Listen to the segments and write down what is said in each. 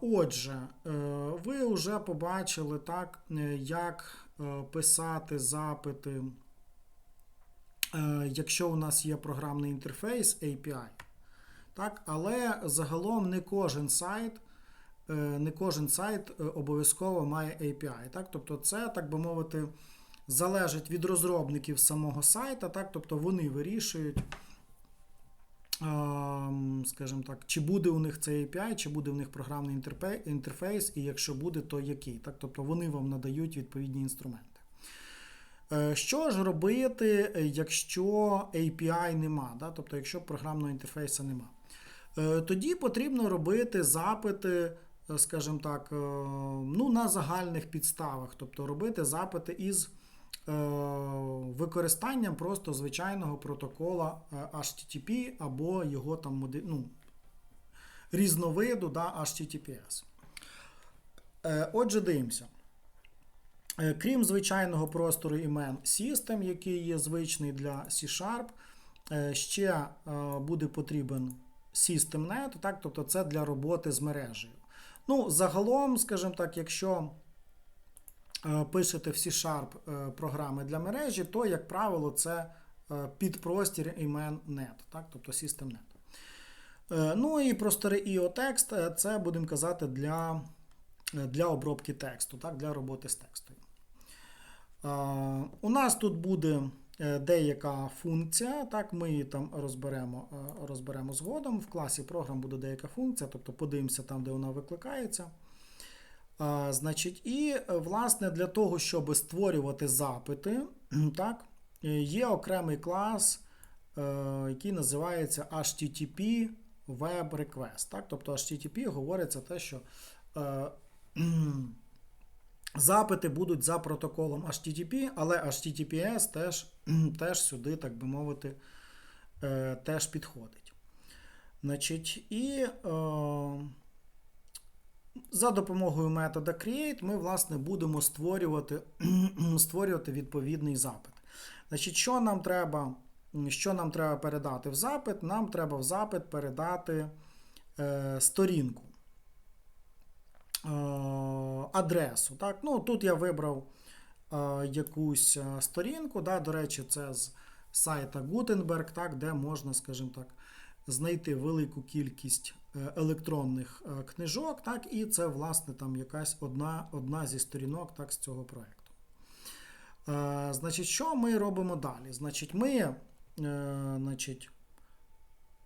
Отже, е, ви вже побачили, так, е, як е, писати запити, якщо у нас є програмний інтерфейс API. Так, але загалом не кожен сайт, не кожен сайт обов'язково має API. Так? Тобто, це, так би мовити, залежить від розробників самого сайта, так? тобто вони вирішують. Скажімо так, чи буде у них цей API, чи буде у них програмний інтерфейс, і якщо буде, то який. Так? Тобто вони вам надають відповідні інструменти. Е, Що ж робити, е, якщо API нема, да? тобто якщо програмного інтерфейсу нема? Е, Тоді потрібно робити запити, скажімо так, ну, на загальних підставах, тобто робити запити із використанням просто звичайного протокола е, HTTP або його там ну, різновиду да, HTTPS. Е, Отже, дивимося. Е, Крім звичайного простору імен System, який є звичний для C-Sharp, е, ще е, буде потрібен SystemNet, так, тобто це для роботи з мережею. Ну, загалом, скажімо так, якщо е, пишете в C-Sharp е, програми для мережі, то, як правило, це е, підпростір імен net, так, тобто SystemNet. Е, Ну і простори IO текст е, це будемо казати для, е, для обробки тексту, так, для роботи з текстом. Е, У нас тут буде е, деяка функція, так, ми її там розберемо, е, розберемо згодом. В класі програм буде деяка функція, тобто подивимося там, де вона викликається. А, Значить, і е, власне для того, щоб створювати запити, так, е, є окремий клас, е, який називається HTTP Web Request. Так? Тобто HTTP говориться те, що е, запити будуть за протоколом HTTP, але HTTPS теж, теж сюди, так би мовити, е, теж підходить. Значить, і е, за допомогою метода create ми, власне, будемо створювати, створювати відповідний запит. Значить, що нам треба, що нам треба передати в запит? Нам треба в запит передати е, сторінку. Е, адресу. Так? Ну, Тут я вибрав е, якусь е, сторінку. Да? До речі, це з сайта Gutenberg, так? де можна, скажімо так, знайти велику кількість електронних е, книжок, так? і це, власне, там якась одна, одна зі сторінок так, з цього проєкту. Е, Значить, що ми робимо далі? Значить, ми е, значить,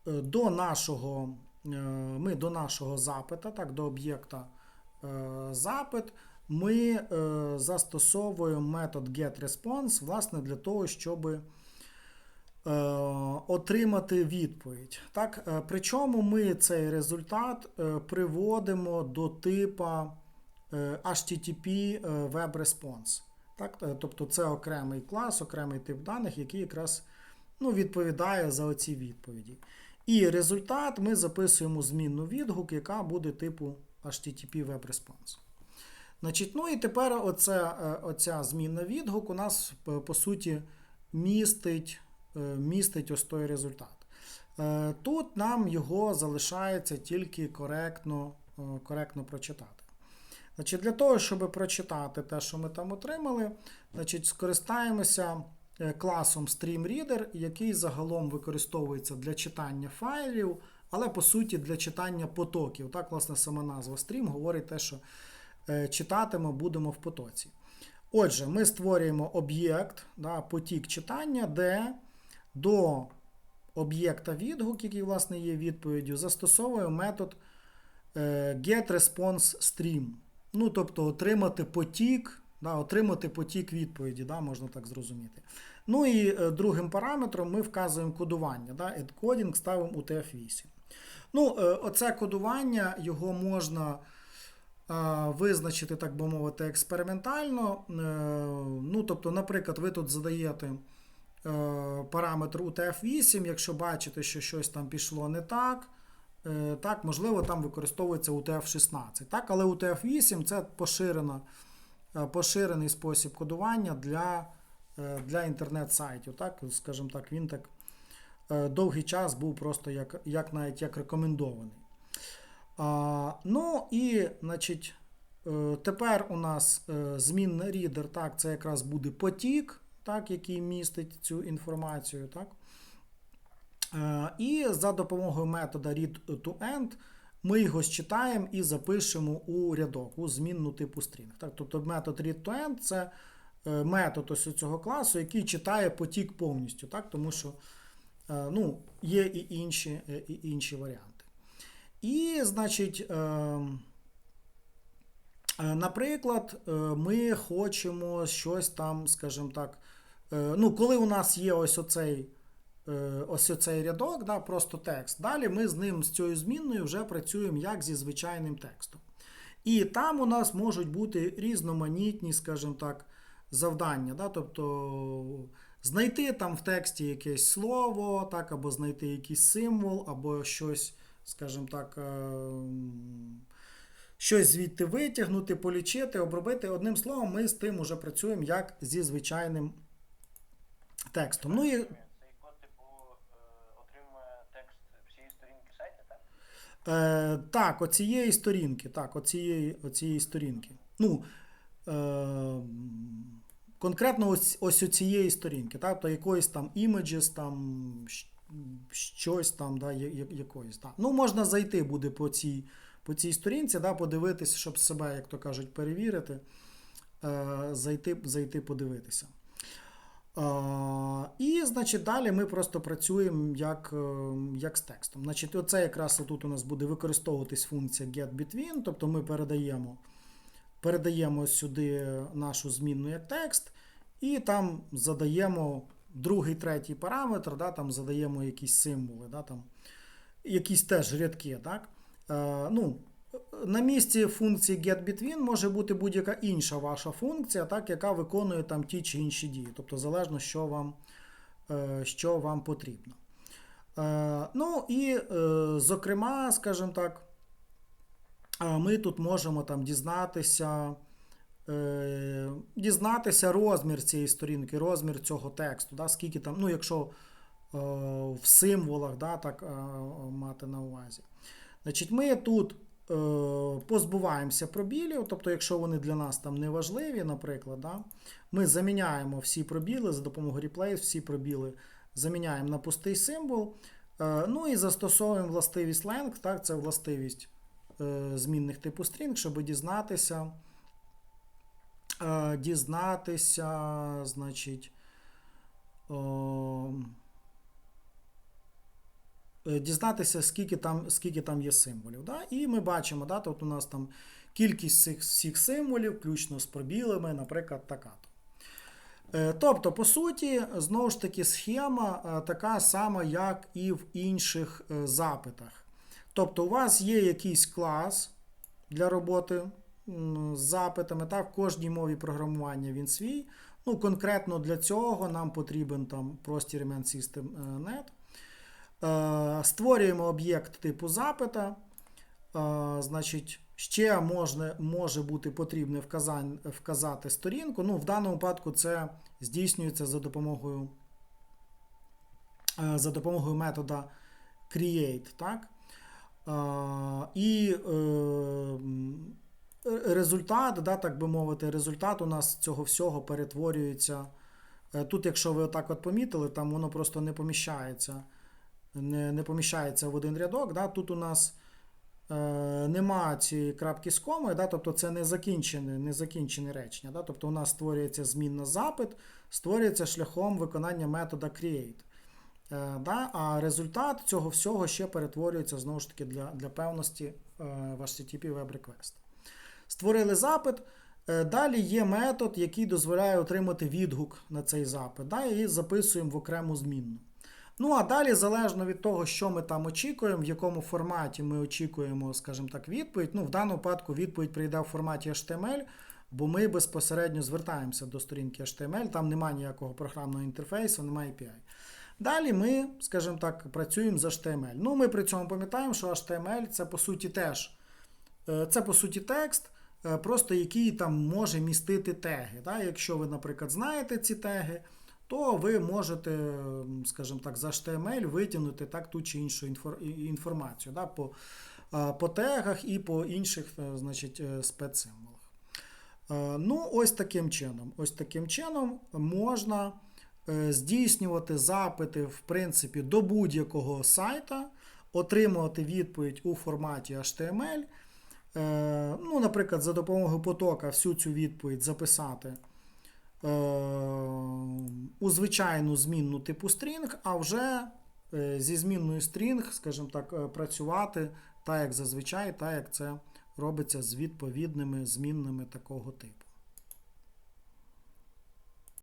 е, до нашого, е, ми до нашого запита, так, до об'єкта е, запит, ми е, застосовуємо метод getResponse, власне, для того, щоб е, отримати відповідь. Так, е, причому ми цей результат е, приводимо до типа е, HTTP е, Web Response. Так, е, тобто це окремий клас, окремий тип даних, який якраз ну, відповідає за оці відповіді. І результат ми записуємо змінну відгук, яка буде типу HTTP Web Response. Значить, ну і тепер оце, е, оця змінна відгук у нас, е, по суті, містить, е, містить ось той результат. Е, Тут нам його залишається тільки коректно, е, коректно прочитати. Значить, Для того, щоб прочитати те, що ми там отримали, значить, скористаємося е, класом StreamReader, який загалом використовується для читання файлів, але по суті для читання потоків. Так, власне, сама назва Stream говорить те, що е, читати ми будемо в потоці. Отже, ми створюємо об'єкт, да, потік читання, де до об'єкта відгук, який, власне, є відповіддю, застосовуємо метод е, getResponseStream. Ну, тобто отримати потік, да, отримати потік відповіді, да, можна так зрозуміти. Ну і е, другим параметром ми вказуємо кодування. Да, Encoding ставимо UTF-8. Ну, е, оце кодування, його можна визначити, так би мовити, експериментально. Ну, тобто, наприклад, ви тут задаєте параметр UTF-8, якщо бачите, що щось там пішло не так. Е, Так, можливо, там використовується UTF-16. Так, але UTF-8 це поширена, е, поширений спосіб кодування для, е, для інтернет-сайтів. Так, скажімо так, він так е, довгий час був просто як, як навіть як рекомендований. Ну і, значить, е, тепер у нас е, змінний рідер, так, це якраз буде потік, так, який містить цю інформацію. Так. Е, і за допомогою метода read to end ми його считаємо і запишемо у рядок, у змінну типу string. Так, тобто метод read to end це е, метод ось цього класу, який читає потік повністю, так, тому що е, ну, є і інші, і інші варіанти. І, значить, наприклад, ми хочемо щось там, скажімо так, ну, коли у нас є ось оцей. е, Ось оцей рядок, да, просто текст. Далі ми з ним, з цією змінною, вже працюємо як зі звичайним текстом. І там у нас можуть бути різноманітні, скажімо так, завдання. Да? Тобто знайти там в тексті якесь слово, так, або знайти якийсь символ, або щось, скажімо так, е, щось звідти витягнути, полічити, обробити. Одним словом, ми з тим уже працюємо як зі звичайним текстом. Ну і е, так? Е, оцієї сторінки. Так, оцієї, оцієї сторінки. Ну, е, конкретно ось, ось оцієї сторінки, так, то якоїсь там images, там щось там, да, я- якоїсь. Так. Ну, можна зайти буде по цій, по цій сторінці, да, подивитися, щоб себе, як то кажуть, перевірити, е, зайти, зайти подивитися. І, значить, далі ми просто працюємо як, е, як з текстом. Значить, оце якраз тут у нас буде використовуватись функція getBetween, тобто ми передаємо, передаємо сюди нашу змінну як текст, і там задаємо другий, третій параметр, да, там задаємо якісь символи, да, там, якісь теж рядки. Так? Е, ну, на місці функції getBetween може бути будь-яка інша ваша функція, так, яка виконує там ті чи інші дії. Тобто залежно, що вам, що вам потрібно. Е, Ну і, е, зокрема, скажімо так, е, ми тут можемо там дізнатися, е, дізнатися розмір цієї сторінки, розмір цього тексту, да, скільки там, ну, якщо е, в символах да, так, е, мати на увазі. Значить, ми тут е, позбуваємося пробілів, тобто, якщо вони для нас там не важливі, наприклад, да, ми заміняємо всі пробіли за допомогою replace, всі пробіли заміняємо на пустий символ. Е, ну і застосовуємо властивість length, так, це властивість е, змінних типу string, щоб дізнатися, е, дізнатися, значить. Е, дізнатися, скільки там, скільки там є символів. Да? І ми бачимо, да, тут у нас там кількість цих всіх символів, включно з пробілами, наприклад, така-то. Е, Тобто, по суті, знову ж таки, схема е, така сама, як і в інших запитах. Тобто, у вас є якийсь клас для роботи з запитами, так, в кожній мові програмування він свій. Ну, конкретно для цього нам потрібен там простір Element System е, Net. Е, Створюємо об'єкт типу запита. Е, Значить, ще можна, може бути вказань, вказати сторінку. Ну, в даному випадку це здійснюється за допомогою, е, за допомогою метода create. Так? Е, І е, результат, да, так би мовити, результат у нас цього всього перетворюється. Е, Тут, якщо ви отак от помітили, там воно просто не поміщається не, не поміщається в один рядок. Да? Тут у нас е, нема цієї крапки з комою, да? тобто це не закінчене, не закінчене речення. Да? Тобто у нас створюється змінна запит, створюється шляхом виконання метода create. Е, да? А результат цього всього ще перетворюється знову ж таки для, для певності е, в HTTP Web Request. Створили запит. Е, Далі є метод, який дозволяє отримати відгук на цей запит. Да? І записуємо в окрему змінну. Ну, а далі, залежно від того, що ми там очікуємо, в якому форматі ми очікуємо, скажімо так, відповідь. Ну, в даному випадку відповідь прийде в форматі HTML, бо ми безпосередньо звертаємося до сторінки HTML, там немає ніякого програмного інтерфейсу, немає API. Далі ми, скажімо так, працюємо з HTML. Ну, ми при цьому пам'ятаємо, що HTML це по суті теж е, це по суті текст, е, просто який там може містити теги. Да? Якщо ви, наприклад, знаєте ці теги, то ви можете, скажімо так, з HTML витягнути так ту чи іншу інформацію. Да? По, по тегах і по інших е, значить, е, спецсимволах. Е, Ну, ось таким чином. Ось таким чином можна здійснювати запити, в принципі, до будь-якого сайта, отримувати відповідь у форматі HTML. Ну, наприклад, за допомогою потока всю цю відповідь записати у звичайну змінну типу стрінг, а вже е, зі змінною стрінг, скажімо так, е, працювати так, як зазвичай, так як це робиться з відповідними змінними такого типу.